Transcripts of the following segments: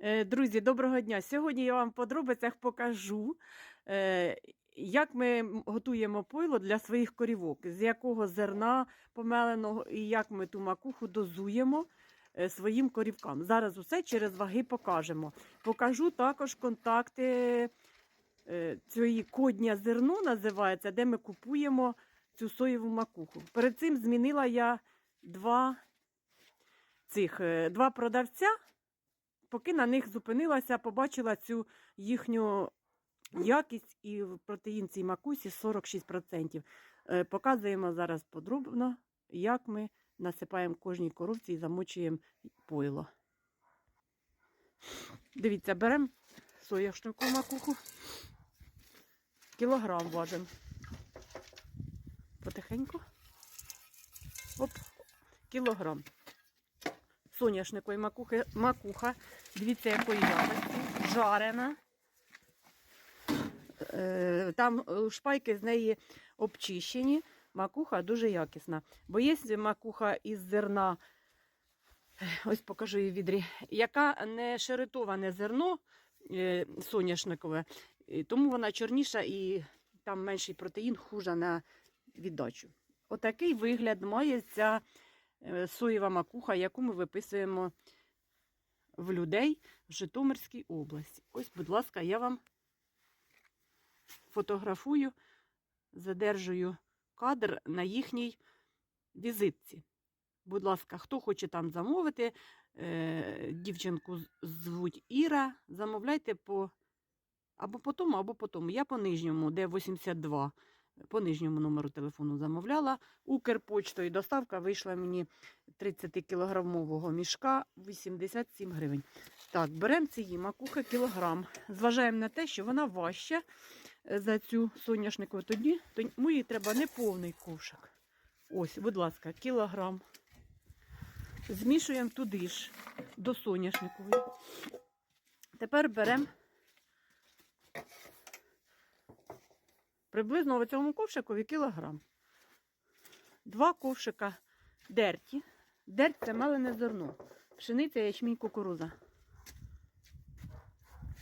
Е, Друзі, доброго дня! Сьогодні я вам в подробицях покажу, е, як ми готуємо пойло для своїх корівок, з якого зерна помеленого і як ми ту макуху дозуємо е, своїм корівкам. Зараз усе через ваги покажемо. Покажу також контакти цієї кодня зерно називається, де ми купуємо цю соєву макуху. Перед цим змінила я два цих два продавця поки на них зупинилася, побачила цю їхню якість і в протеїн цій макусі 46%. Е, Показуємо зараз подробно, як ми насипаємо кожній коровці і замочуємо пойло. Дивіться, беремо соняшнику макуху, кілограм важимо. Потихеньку. Оп, кілограм соняшникової макухи, макуха. Дивіться, якої якості. Жарена. Е, Там е, шпайки з неї обчищені. Макуха дуже якісна. Бо є макуха із зерна, ось покажу її відрі, яка не шеритоване зерно е, соняшникове, тому вона чорніша і там менший протеїн, хужа на віддачу. Отакий вигляд має ця соєва макуха, яку ми виписуємо в людей в Житомирській області. Ось, будь ласка, я вам фотографую, задержую кадр на їхній візитці. Будь ласка, хто хоче там замовити, е, дівчинку звуть Іра, замовляйте по або по або по тому. Я по нижньому, де 82, по нижньому номеру телефону замовляла. Укрпочтою доставка вийшла мені 30-кілограмового мішка 87 гривень. Так, беремо цієї макухи кілограм. Зважаємо на те, що вона важча е, за цю соняшникову. Тоді тому їй треба не повний ковшик. Ось, будь ласка, кілограм. Змішуємо туди ж до соняшникової. Тепер беремо приблизно в цьому ковшикові кілограм. Два ковшика дерті. Дерть це мелене зерно. Пшениця, ячмінь, кукуруза.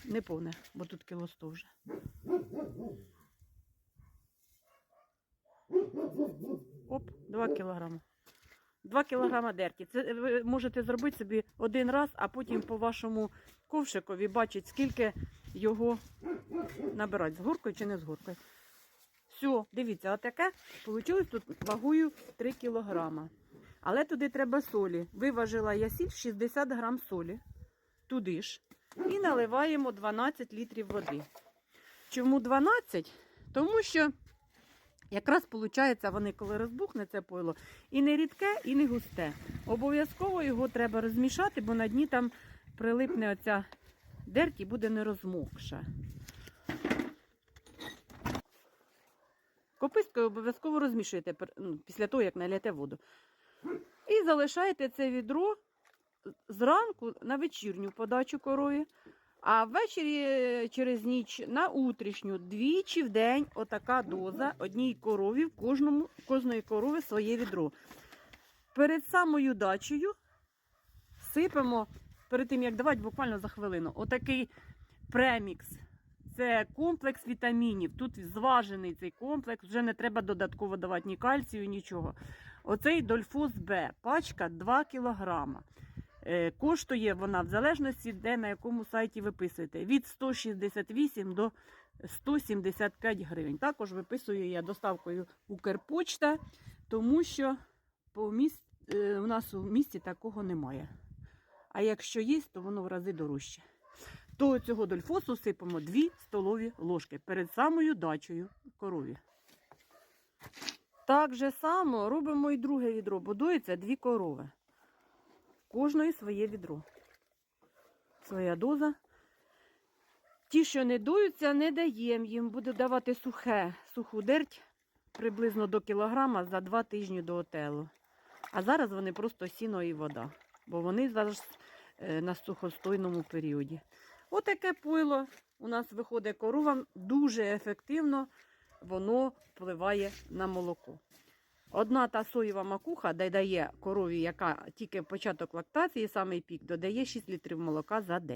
Не повне, бо тут кіло 100 вже. Оп, 2 кілограми. 2 кілограма дерті. Це ви можете зробити собі один раз, а потім по вашому ковшикові бачить, скільки його набирати, з горкою чи не з горкою. Все, дивіться, отаке вийшло тут вагою 3 кілограма. Але туди треба солі. Виважила я сіль 60 грам солі. Туди ж. І наливаємо 12 літрів води. Чому 12? Тому що якраз виходить, вони коли розбухне це пойло, і не рідке, і не густе. Обов'язково його треба розмішати, бо на дні там прилипне оця дерть і буде не Копискою обов'язково розмішуєте ну, після того, як налєте воду. І залишаєте це відро зранку на вечірню подачу корові, а ввечері е, через ніч на утрішню, двічі в день отака доза одній корові, в кожному, кожної корови своє відро. Перед самою дачею сипемо, перед тим як давати, буквально за хвилину, отакий премікс. Це комплекс вітамінів. Тут зважений цей комплекс, вже не треба додатково давати ні кальцію, нічого. Оцей Дольфус Б, пачка 2 кілограма. Е, Коштує вона в залежності, де на якому сайті виписуєте, від 168 до 175 гривень. Також виписую я доставкою Укрпочта, тому що по міс... е, у нас у місті такого немає. А якщо є, то воно в рази дорожче. То цього дольфосу сипемо 2 столові ложки перед самою дачею корові. Так же само робимо і друге відро, бо доїться дві корови. Кожної своє відро. Своя доза. Ті, що не дуються, не даємо їм. Буду давати сухе, суху дерть приблизно до кілограма за два тижні до отелу. А зараз вони просто сіно і вода, бо вони зараз е, на сухостойному періоді. Отаке пойло у нас виходить коровам дуже ефективно, воно впливає на молоко. Одна та соєва макуха де дає корові, яка тільки початок лактації, самий пік, додає 6 літрів молока за день.